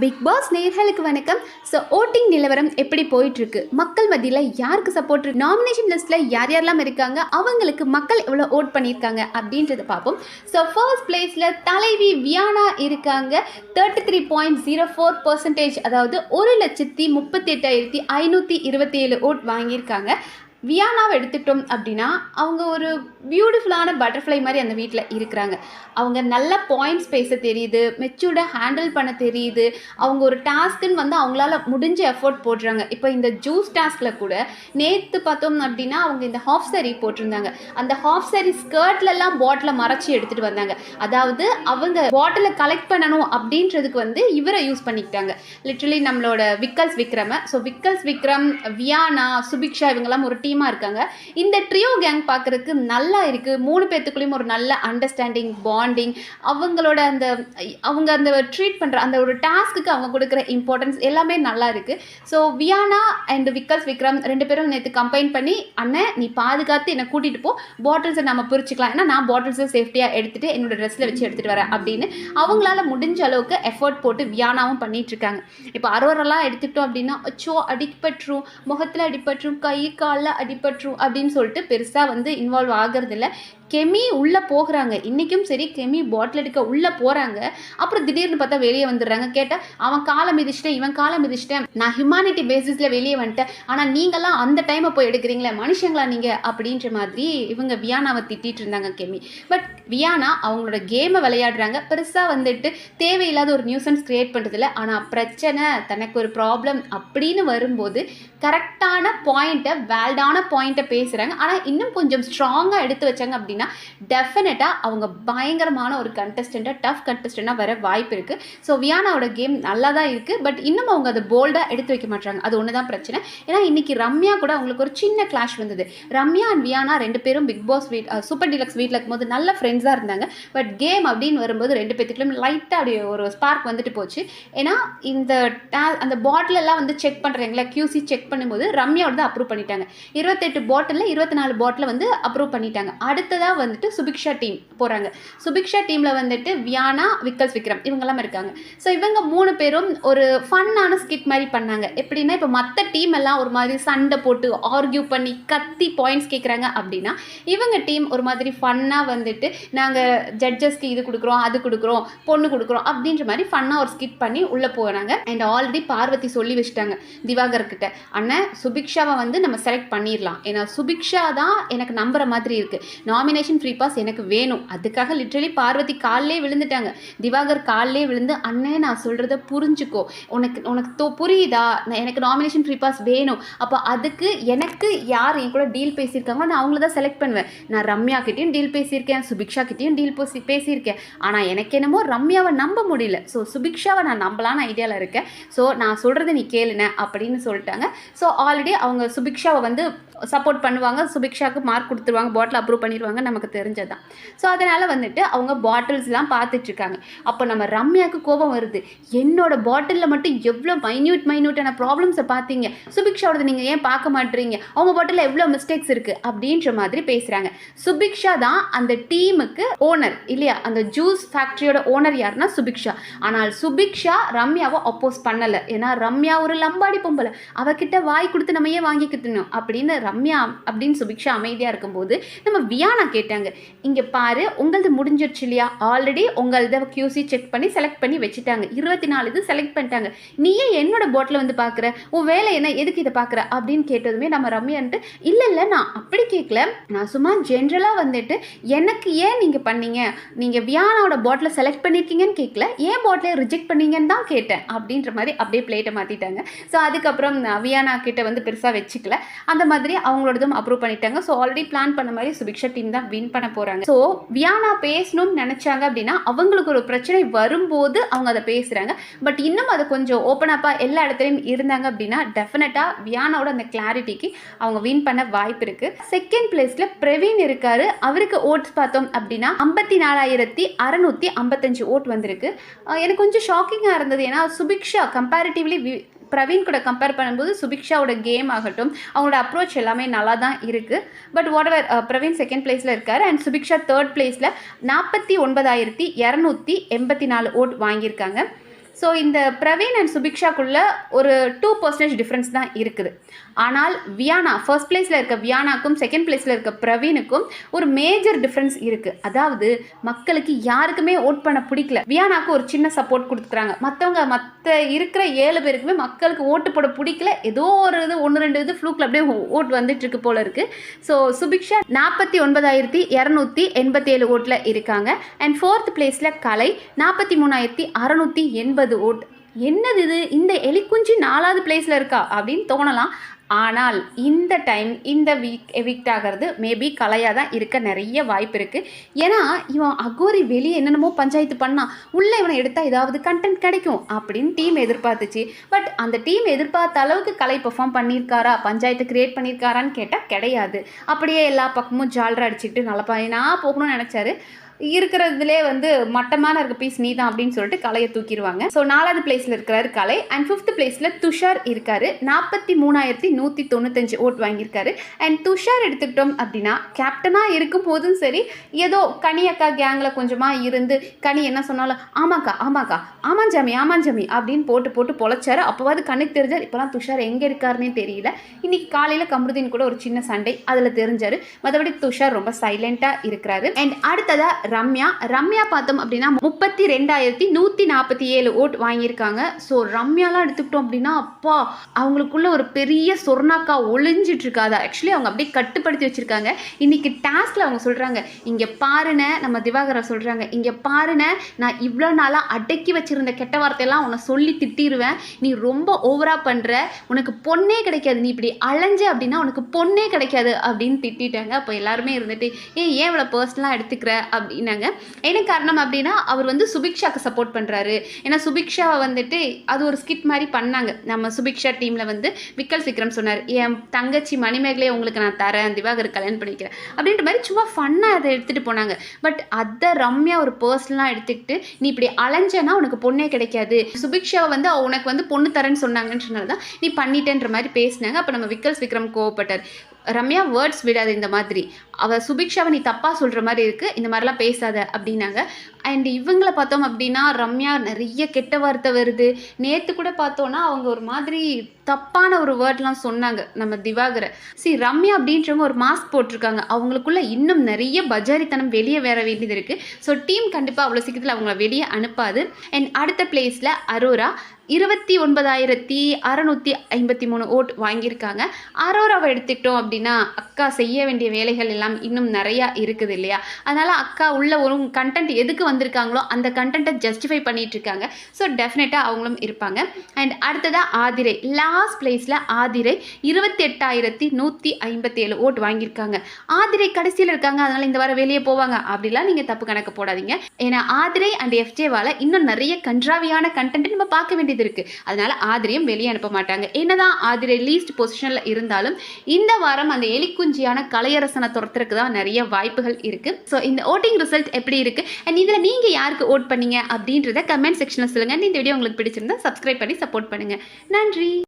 Big pass நேர்களுக்கு வணக்கம். So voting நிலவரம் எப்படி போயிட்டு இருக்கு மக்கள் மத்தியில் யாருக்கு சப்போர்ட் இருக்கு? நாமினேஷன் லிஸ்ட்ல யார் யாரெல்லாம் இருக்காங்க? அவங்களுக்கு மக்கள் எவ்வளோ ஓட் பண்ணியிருக்காங்க? அப்படின்றத பார்ப்போம். ஸோ ஃபர்ஸ்ட் பிளேஸ்ல தலைவி வியானா இருக்காங்க. Thirty three point zero four percentage அதாவது ஒரு லட்சத்தி முப்பத்தி எட்டாயிரத்தி ஐநூற்றி இருபத்தி ஏழு ஓட் வாங்கியிருக்காங்க. வியானாவை எடுத்துட்டோம் அப்படின்னா அவங்க ஒரு பியூட்டிஃபுல்லான பட்டர்ஃப்ளை மாதிரி அந்த வீட்டில் இருக்கிறாங்க. அவங்க நல்ல பாயிண்ட்ஸ் பேச தெரியுது மெச்சூர்டாக ஹேண்டில் பண்ண தெரியுது. அவங்க ஒரு டாஸ்க்குன்னு வந்து அவங்களால முடிஞ்ச எஃபோர்ட் போடுறாங்க. இப்போ இந்த ஜூஸ் டாஸ்கில் கூட நேற்று பார்த்தோம் அப்படின்னா அவங்க இந்த ஹாஃப் சாரி போட்டிருந்தாங்க. அந்த ஹாஃப் சாரி ஸ்கர்ட்லலாம் பாட்டிலை மறைச்சி எடுத்துகிட்டு வந்தாங்க. அதாவது அவங்க பாட்டிலை கலெக்ட் பண்ணணும் அப்படின்றதுக்கு வந்து இவரை யூஸ் பண்ணிக்கிட்டாங்க. லிட்ரலி நம்மளோட விக்கல்ஸ் விக்ரம. ஸோ விக்கல்ஸ் விக்ரம் வியானா சுபிக்ஷா இவங்கெல்லாம் ஒரு டீமாக இருக்காங்க. இந்த ட்ரியோ கேங் பார்க்குறதுக்கு நல்லா இருக்குது மூணு பேர்த்துக்குள்ளேயும் ஒரு நல்ல அண்டர்ஸ்டாண்டிங் பாண்டிங் அவங்களோட அந்த அவங்க அந்த ட்ரீட் பண்ணுற அந்த ஒரு டாஸ்க்குக்கு அவங்க கொடுக்குற இம்பார்ட்டன்ஸ் எல்லாமே நல்லா இருக்குது ஸோ வியானா அண்ட் விக்கல்ஸ் விக்ரம் ரெண்டு பேரும் நேற்று கம்பைன் பண்ணி அண்ணன் நீ பாதுகாத்து என்னை கூட்டிகிட்டு போ. பாட்டில்ஸை நம்ம பிரிச்சுக்கலாம். ஏன்னா நான் பாட்டில்ஸை சேஃப்டியாக எடுத்துகிட்டு என்னோட ட்ரெஸ்ஸில் வச்சு எடுத்துகிட்டு வரேன். அப்படின்னு அவங்களால முடிஞ்ச அளவுக்கு எஃபர்ட் போட்டு வியானாவும் பண்ணிகிட்ருக்காங்க இப்போ அரோரெல்லாம் எடுத்துக்கிட்டோம் அப்படின்னா அச்சோ அடிப்பற்றும். முகத்தில் அடிப்பற்றும். கை காலில் அடிபட்டுரும் அப்படின்னு சொல்லிட்டு பெருசாக வந்து இன்வால்வ் ஆகிறதில்ல. கெமி உள்ளே போகிறாங்க. இன்றைக்கும் சரி கெமி பாட்டில் எடுக்க உள்ளே போகிறாங்க அப்புறம் திடீர்னு பார்த்தா வெளியே வந்துடுறாங்க. கேட்டால் அவன் காலை மிதிச்சிட்டேன் இவன் காலை மிதிச்சிட்டேன். நான் ஹியூமானிட்டி பேசிஸில் வெளியே வந்துட்டேன். ஆனால் நீங்களாம் அந்த டைமை போய் எடுக்கிறீங்களே மனுஷங்களா நீங்கள் அப்படின்ற மாதிரி இவங்க வியானாவை திட்டிகிட்டு இருந்தாங்க கெமி. பட் வியானா அவங்களோட கேமை விளையாடுறாங்க. பெருசாக வந்துட்டு தேவையில்லாத ஒரு நியூசன்ஸ் க்ரியேட் பண்ணுறதில்ல ஆனால் பிரச்சனை தனக்கு ஒரு ப்ராப்ளம் அப்படின்னு வரும்போது கரெக்டான பாயிண்ட்டை வேல்டான பாயிண்ட்டை பேசுகிறாங்க ஆனால் இன்னும் கொஞ்சம் ஸ்ட்ராங்காக எடுத்து வச்சாங்க அப்படின்னா டெஃபினட்டாக அவங்க பயங்கரமான ஒரு கண்டஸ்டண்ட்டாக டஃப் கண்டஸ்டண்ட்டாக வர வாய்ப்பு இருக்குது ஸோ வியானாவோட கேம் நல்லா தான் இருக்குது பட் இன்னும் அவங்க அதை போல்டாக எடுத்து வைக்க மாட்டாங்க அது ஒன்று தான் பிரச்சனை. ஏன்னா இன்றைக்கி ரம்யா கூட அவங்களுக்கு ஒரு சின்ன கிளாஷ் வந்தது. ரம்யா அண்ட் வியானா ரெண்டு பேரும் பிக் பாஸ் வீட் சூப்பர் டீலக்ஸ் வீட்டில் இருக்கும்போது நல்ல ஃப்ரெண்ட்ஸ் ஃப்ரெண்ட்ஸாக இருந்தாங்க. பட் கேம் அப்படின்னு வரும்போது ரெண்டு பேத்துக்குள்ளும் லைட்டாக அப்படி ஒரு ஸ்பார்க் வந்துட்டு போச்சு. ஏன்னா இந்த அந்த பாட்டிலெல்லாம் வந்து செக் பண்ணுறீங்களா கியூசி செக் பண்ணும்போது ரம்யாவோட தான் அப்ரூவ் பண்ணிட்டாங்க. இருபத்தெட்டு பாட்டிலில் இருபத்தி நாலு பாட்டில் வந்து அப்ரூவ் பண்ணிட்டாங்க. அடுத்ததாக வந்துட்டு சுபிக்ஷா டீம் போகிறாங்க சுபிக்ஷா டீமில் வந்துட்டு வியானா விக்கல்ஸ் விக்ரம் இவங்கெல்லாம் இருக்காங்க. ஸோ இவங்க மூணு பேரும் ஒரு ஃபன்னான ஸ்கிட் மாதிரி பண்ணாங்க. எப்படின்னா இப்போ மற்ற டீம் எல்லாம் ஒரு மாதிரி சண்டை போட்டு ஆர்கியூ பண்ணி கத்தி பாயிண்ட்ஸ் கேட்குறாங்க அப்படின்னா இவங்க டீம் ஒரு மாதிரி ஃபன்னாக வந்துட்டு நாங்கள் ஜட்ஜஸ்க்கு இது கொடுக்குறோம் அது கொடுக்குறோம் பொண்ணு கொடுக்குறோம் அப்படின்ற மாதிரி ஃபன்னாக ஒரு ஸ்கிட் பண்ணி உள்ளே போனாங்க அண்ட் ஆல்ரெடி பார்வதி சொல்லி வச்சுட்டாங்க திவாகர் கிட்ட. அண்ணன் சுபிக்ஷாவை வந்து நம்ம செலக்ட் பண்ணிடலாம். ஏன்னா சுபிக்ஷா தான் எனக்கு நம்புற மாதிரி இருக்குது நாமினேஷன் ஃப்ரீ பாஸ் எனக்கு வேணும். அதுக்காக லிட்ரலி பார்வதி காலிலே விழுந்துட்டாங்க. திவாகர் காலிலே விழுந்து அண்ணே நான் சொல்கிறத புரிஞ்சுக்கோ. உனக்கு உனக்கு தோ புரியுதா? நான் எனக்கு நாமினேஷன் ஃப்ரீ பாஸ் வேணும். அப்போ அதுக்கு எனக்கு யார் என் கூட டீல் பேசியிருக்காங்களோ நான் அவங்கள தான் செலக்ட் பண்ணுவேன். நான் ரம்யா கிட்டேயும் டீல் பேசியிருக்கேன் சுபிக்ஷா கிட்டேயும் டீல் போசி பேசியிருக்கேன். ஆனால் எனக்கு என்னமோ ரம்யாவை நம்ப முடியல. ஸோ சுபிக்ஷாவை நான் நம்பலான்னு ஐடியாவில் இருக்கேன். ஸோ நான் சொல்கிறத நீ கேளுன அப்படின்னு சொல்லிட்டாங்க. ஸோ ஆல்ரெடி அவங்க சுபிக்ஷாவை வந்து சப்போர்ட் பண்ணுவாங்க. சுபிக்ஷாவுக்கு மார்க் கொடுத்துருவாங்க. பாட்டில் அப்ரூவ் பண்ணிடுவாங்க. நமக்கு தெரிஞ்சதான் ஸோ அதனால் வந்துட்டு அவங்க பாட்டில்ஸ்லாம் பார்த்துட்ருக்காங்க. அப்போ நம்ம ரம்யாவுக்கு கோபம் வருது. என்னோட பாட்டிலில் மட்டும் எவ்வளோ மைன்யூட் மைன்யூட்டான ப்ராப்ளம்ஸை பார்த்தீங்க? சுபிக்ஷாவோடது நீங்கள் ஏன் பார்க்க மாட்டீங்க அவங்க பாட்டிலில் எவ்வளோ மிஸ்டேக்ஸ் இருக்குது அப்படின்ற மாதிரி பேசுகிறாங்க சுபிக்ஷா தான் அந்த டீம் டீமுக்கு ஓனர் இல்லையா? அந்த ஜூஸ் ஃபேக்ட்ரியோட ஓனர் யாருன்னா சுபிக்ஷா. ஆனால் சுபிக்ஷா ரம்யாவை அப்போஸ் பண்ணலை. ஏன்னா ரம்யா ஒரு லம்பாடி பொம்பளை. அவகிட்ட வாய் கொடுத்து நம்ம ஏன் வாங்கிக்கிட்டணும் அப்படின்னு ரம்யா அப்படின்னு சுபிக்ஷா அமைதியாக இருக்கும்போது நம்ம வியானா கேட்டாங்க. இங்கே பாரு உங்களது முடிஞ்சிருச்சு இல்லையா? ஆல்ரெடி உங்களது கியூசி செக் பண்ணி செலக்ட் பண்ணி வச்சுட்டாங்க. இருபத்தி நாலு இது செலக்ட் பண்ணிட்டாங்க. நீயே என்னோட போட்டில் வந்து பார்க்குற உன் வேலை என்ன? எதுக்கு இதை பார்க்குற அப்படின்னு கேட்டதுமே நம்ம ரம்யான்ட்டு இல்லை இல்லை நான் அப்படி கேட்கல நான் சும்மா ஜென்ரலாக வந்துட்டு எனக்கு ஏன் நீங்கள் பண்ணீங்க? நீங்கள் வியானாவோட பாட்டிலை செலக்ட் பண்ணியிருக்கீங்கன்னு கேட்கல ஏன் பாட்டிலை ரிஜெக்ட் பண்ணீங்கன்னு தான் கேட்டேன் அப்படின்ற மாதிரி அப்படியே பிளேட்டை மாற்றிட்டாங்க ஸோ அதுக்கப்புறம் வியானா கிட்ட வந்து பெருசாக வச்சுக்கல. அந்த மாதிரி அவங்களோடதும் அப்ரூவ் பண்ணிட்டாங்க. ஸோ ஆல்ரெடி பிளான் பண்ண மாதிரி சுபிக்ஷா டீம் தான் வின் பண்ண போகிறாங்க ஸோ வியானா பேசணும்னு நினச்சாங்க அப்படின்னா அவங்களுக்கு ஒரு பிரச்சனை வரும்போது அவங்க அதை பேசுகிறாங்க பட் இன்னும் அதை கொஞ்சம் ஓப்பன் அப்பாக எல்லா இடத்துலையும் இருந்தாங்க அப்படின்னா டெஃபினட்டாக வியானாவோட அந்த கிளாரிட்டிக்கு அவங்க வின் பண்ண வாய்ப்பு இருக்குது செகண்ட் பிளேஸில் பிரவீன் இருக்காரு. அவருக்கு ஓட்ஸ் பார்த்தோம் அப்படின்னா ஐம்பத்தி நாலாயிரத்தி அறநூற்றி ஐம்பத்தஞ்சு ஓட் வந்திருக்கு. எனக்கு கொஞ்சம் ஷாக்கிங்காக இருந்தது. ஏன்னா சுபிக்ஷா கம்பேரிட்டிவ்லி பிரவீன் கூட கம்பேர் பண்ணும்போது சுபிக்ஷாவோட கேம் ஆகட்டும் அவங்களோட அப்ரோச் எல்லாமே நல்லா தான் இருக்குது but whatever Praveen second பிளேஸில் இருக்கார் அண்ட் சுபிக்ஷா தேர்ட் பிளேஸில் நாற்பத்தி ஒன்பதாயிரத்தி இரநூத்தி எண்பத்தி நாலு ஓட் வாங்கியிருக்காங்க. ஸோ இந்த பிரவீன் அண்ட் சுபிக்ஷாக்குள்ள ஒரு டூ பர்சன்டேஜ் டிஃப்ரென்ஸ் தான் இருக்குது. ஆனால் வியானா ஃபர்ஸ்ட் பிளேஸில் இருக்க வியானாக்கும் செகண்ட் பிளேஸில் இருக்க பிரவீனுக்கும் ஒரு மேஜர் டிஃப்ரென்ஸ் இருக்குது அதாவது மக்களுக்கு யாருக்குமே ஓட் பண்ண பிடிக்கல. வியானாக்கு ஒரு சின்ன சப்போர்ட் கொடுத்துக்கிறாங்க. மற்றவங்க மற்ற இருக்கிற ஏழு பேருக்குமே மக்களுக்கு ஓட்டு போட பிடிக்கல. ஏதோ ஒரு இது ஒன்று ரெண்டு இது ஃப்ளூக்கில் அப்படியே ஓட் வந்துட்டு இருக்கு போல இருக்குது ஸோ சுபிக்ஷா நாற்பத்தி ஒன்பதாயிரத்தி இரநூத்தி எண்பத்தி ஏழு ஓட்டில் இருக்காங்க. அண்ட் ஃபோர்த் பிளேஸில் கலை நாற்பத்தி மூணாயிரத்தி அறநூற்றி எண்பது ஓட் என்னது இது? இந்த எலிக்குஞ்சி நாலாவது பிளேஸில் இருக்கா? அப்படின்னு தோணலாம். ஆனால் இந்த டைம் இந்த வீக் எவிக்ட் ஆகிறது மேபி கலையாக தான் இருக்க நிறைய வாய்ப்பு இருக்குது ஏன்னா இவன் அகோரி வெளியே என்னென்னமோ பஞ்சாயத்து பண்ணான் உள்ளே இவனை எடுத்தால் ஏதாவது கண்டென்ட் கிடைக்கும் அப்படின்னு டீம் எதிர்பார்த்துச்சு. பட் அந்த டீம் எதிர்பார்த்த அளவுக்கு கலை பெர்ஃபார்ம் பண்ணியிருக்காரா? பஞ்சாயத்து கிரியேட் பண்ணியிருக்காரான்னு கேட்டால் கிடையாது. அப்படியே எல்லா பக்கமும் ஜாலரா அடிச்சுக்கிட்டு நல்லா நான் போகணும்னு நினச்சாரு. இருக்கிறதுலே வந்து மட்டமான இருக்க பீஸ் நீ தான் அப்படின்னு சொல்லிட்டு கலையை தூக்கிடுவாங்க. ஸோ நாலாவது பிளேஸில் இருக்கிறாரு கலை. அண்ட் ஃபிஃப்த் பிளேஸில் துஷார் இருக்காரு. நாற்பத்தி மூணாயிரத்தி நூற்றி தொண்ணூத்தஞ்சு ஓட் வாங்கியிருக்காரு. அண்ட் துஷார் எடுத்துக்கிட்டோம் அப்படின்னா கேப்டனாக இருக்கும் போதும் சரி ஏதோ கனி அக்கா கேங்கில் கொஞ்சமாக இருந்து கனி என்ன சொன்னாலும் ஆமாக்கா ஆமாக்கா ஆமாம் ஆமாஞ்சாமி ஆமாம் அப்படின்னு போட்டு போட்டு பொழைச்சாரு. அப்போவாது கண்ணுக்கு தெரிஞ்சார் இப்போலாம் துஷார் எங்கே இருக்காருன்னே தெரியல. இன்னைக்கு காலையில் கமருதீன் கூட ஒரு சின்ன சண்டை அதில் தெரிஞ்சார். மற்றபடி துஷார் ரொம்ப சைலண்ட்டாக இருக்கிறாரு. அண்ட் அடுத்ததாக ரம்யா ரம்யா பார்த்தோம் அப்படின்னா முப்பத்தி ரெண்டாயிரத்தி நூற்றி நாற்பத்தி ஏழு ஓட் வாங்கியிருக்காங்க. ஸோ ரம்யாலாம் எடுத்துக்கிட்டோம் அப்படின்னா அப்பா அவங்களுக்குள்ள ஒரு பெரிய சொர்ணாக்கா ஒளிஞ்சிட்டு இருக்காது ஆக்சுவலி அவங்க அப்படியே கட்டுப்படுத்தி வச்சிருக்காங்க. இன்னைக்கு டாஸ்கில் அவங்க சொல்கிறாங்க இங்கே பாருன நம்ம திவாகரா சொல்கிறாங்க இங்கே பாருன நான் இவ்வளோ நாளாக அடக்கி வச்சிருந்த கெட்ட வார்த்தையெல்லாம் உன்னை சொல்லி திட்டிடுவேன் நீ ரொம்ப ஓவராக பண்ணுற உனக்கு பொண்ணே கிடைக்காது. நீ இப்படி அலைஞ்ச அப்படின்னா உனக்கு பொண்ணே கிடைக்காது அப்படின்னு திட்டிட்டாங்க. அப்போ எல்லாருமே இருந்துட்டு ஏன் ஏன் இவ்வளோ பர்சனலாக எடுத்துக்கிற? அப்படின்னாங்க. என்ன காரணம் அப்படின்னா அவர் வந்து சுபிக்ஷாக்கு சப்போர்ட் பண்ணுறாரு ஏன்னா சுபிக்ஷாவை வந்துட்டு அது ஒரு ஸ்கிட் மாதிரி பண்ணாங்க. நம்ம சுபிக்ஷா டீமில் வந்து விக்கல் விக்ரம் சொன்னார் என் தங்கச்சி மணிமேகலையே உங்களுக்கு நான் தரேன் திவாகர் கல்யாணம் பண்ணிக்கிறேன். அப்படின்ற மாதிரி சும்மா ஃபன்னாக அதை எடுத்துகிட்டு போனாங்க. பட் அதை ரம்யா ஒரு பர்சனலாக எடுத்துக்கிட்டு நீ இப்படி அலைஞ்சனா உனக்கு பொண்ணே கிடைக்காது. சுபிக்ஷாவை வந்து உனக்கு வந்து பொண்ணு தரேன்னு சொன்னாங்கன்னு சொன்னதான் நீ பண்ணிட்டேன்ற மாதிரி பேசினாங்க. அப்போ நம்ம விக்கல்ஸ் விக்ரம் கோவப்பட்டார். ரம்யா வேர்ட்ஸ் விடாது இந்த மாதிரி. அவள் சுபிக்ஷாவை நீ தப்பாக சொல்கிற மாதிரி இருக்குது இந்த மாதிரிலாம் பேசாத அப்படின்னாங்க. அண்ட் இவங்களை பார்த்தோம் அப்படின்னா ரம்யா நிறைய கெட்ட வார்த்தை வருது. நேற்று கூட பார்த்தோன்னா அவங்க ஒரு மாதிரி தப்பான ஒரு வேர்ட்லாம் சொன்னாங்க நம்ம திவாகரை. சி ரம்யா அப்படின்றவங்க ஒரு மாஸ்க் போட்டிருக்காங்க. அவங்களுக்குள்ள இன்னும் நிறைய பஜாரித்தனம் வெளியே வர வேண்டியது இருக்குது ஸோ டீம் கண்டிப்பாக அவ்வளோ சீக்கிரத்தில் அவங்கள வெளியே அனுப்பாது. அண்ட் அடுத்த பிளேஸில் அரோரா இருபத்தி ஒன்பதாயிரத்தி அறநூற்றி ஐம்பத்தி மூணு ஓட் வாங்கியிருக்காங்க. அரோராவை எடுத்துக்கிட்டோம் அப்படின்னா அக்கா செய்ய வேண்டிய வேலைகள் எல்லாம் இன்னும் நிறையா இருக்குது இல்லையா? அதனால் அக்கா உள்ள ஒரு கண்டென்ட் எதுக்கு வந்திருக்காங்களோ அந்த கண்டென்ட்டை ஜஸ்டிஃபை பண்ணிட்டு இருக்காங்க. ஸோ டெஃபினட்டாக அவங்களும் இருப்பாங்க. அண்ட் அடுத்ததாக ஆதிரை. லாஸ்ட் பிளேஸில் ஆதிரை இருபத்தி எட்டாயிரத்தி நூற்றி ஐம்பத்தேழு ஓட் வாங்கியிருக்காங்க. ஆதிரை கடைசியில் இருக்காங்க. அதனால் இந்த வாரம் வெளியே போவாங்க. அப்படிலாம் நீங்கள் தப்பு கணக்கு போடாதீங்க. ஏன்னா ஆதிரை அண்ட் எஃப்ஜேவால் இன்னும் நிறைய கன்றாவியான கண்டென்ட் நம்ம பார்க்க வேண்டியது இருக்குது அதனால் ஆதிரையும் வெளியே அனுப்ப மாட்டாங்க. என்னதான் ஆதிரை லீஸ்ட் பொசிஷனில் இருந்தாலும் இந்த வாரம் அந்த எலிக்குஞ்சியான கலையரசனை ஒருத்தருக்கு தான் நிறைய வாய்ப்புகள் இருக்கு. ஸோ இந்த ஓட்டிங் ரிசல்ட் எப்படி இருக்கு? அண்ட் இதில் நீங்க யாருக்கு ஓட் பண்ணீங்க? அப்படின்றத கமெண்ட் செக்ஷனில் சொல்லுங்க. இந்த வீடியோ உங்களுக்கு பிடிச்சிருந்தா சப்ஸ்கிரைப் பண்ணி சப்போர்ட் பண்ணுங்க. நன்றி!